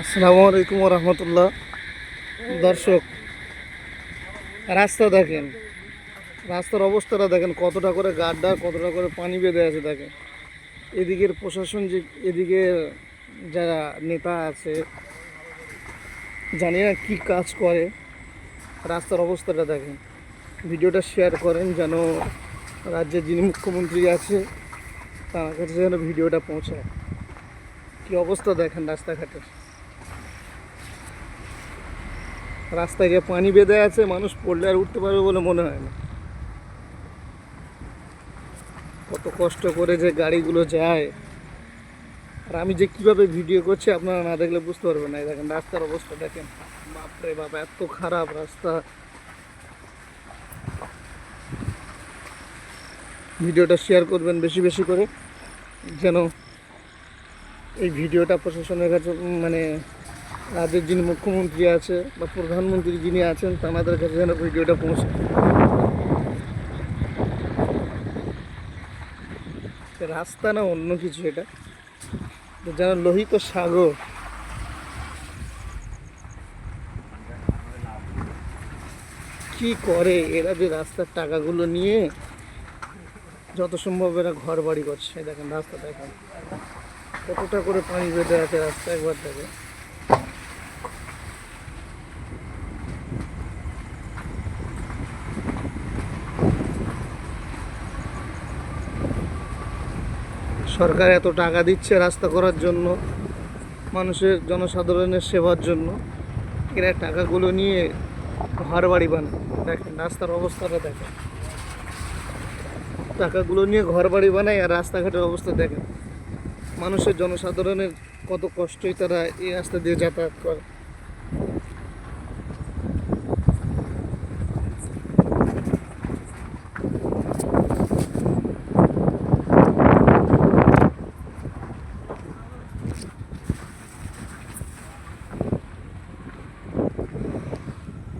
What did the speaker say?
আসসালামু রহমতুল্লাহ দর্শক, রাস্তা দেখেন। রাস্তার অবস্থাটা দেখেন, কতটা করে গাড্ডা, কতটা করে পানি বেঁধে আছে দেখেন। এদিকের প্রশাসন যে, এদিকে যারা নেতা আছে জানি না কী কাজ করে। রাস্তার অবস্থাটা দেখেন। ভিডিওটা শেয়ার করেন যেন রাজ্যের যিনি মুখ্যমন্ত্রী আছে, তার কাছে যেন ভিডিওটা পৌঁছায়। কি অবস্থা দেখেন রাস্তাঘাটের? রাস্তায় যে পানি বেঁধে আছে, মানুষ পড়লে আর উঠতে পারবে বলে মনে হয় না। কত কষ্ট করে যে গাড়িগুলো যায়। আর আমি যে কীভাবে ভিডিও করছি আপনারা না দেখলে বুঝতে পারবেন না। দেখেন, রাস্তার অবস্থা দেখেন। বাপরে বাপ, এত খারাপ রাস্তা। ভিডিওটা শেয়ার করবেন বেশি বেশি করে। যেন এই ভিডিওটা প্রশাসনের কাছে মানে রাজ্যের যিনি মুখ্যমন্ত্রী আছে বা প্রধানমন্ত্রী যিনি আছেন তাদের কাছে যেন ভিডিওটা পৌঁছায় সে রাস্তা না অন্য কিছু এটা। যেন লোহিত সাগর। কি করে এরা যে রাস্তার টাকাগুলো নিয়ে যত সম্ভব এরা ঘর বাড়ি করছে। দেখেন রাস্তা দেখেন। কতটা করে পানি বেঁধে আছে রাস্তা একবার দেখে সরকার এত টাকা দিচ্ছে রাস্তা করার জন্য, মানুষের জনসাধারণের সেবার জন্য। এরা টাকাগুলো নিয়ে ঘর বাড়ি বানায়। দেখেন, রাস্তার অবস্থাটা দেখেন। টাকাগুলো নিয়ে ঘর বাড়ি বানায় আর রাস্তাঘাটের অবস্থা দেখেন। মানুষের জনসাধারণের কত কষ্টই তারা এই রাস্তা দিয়ে যাতায়াত করে।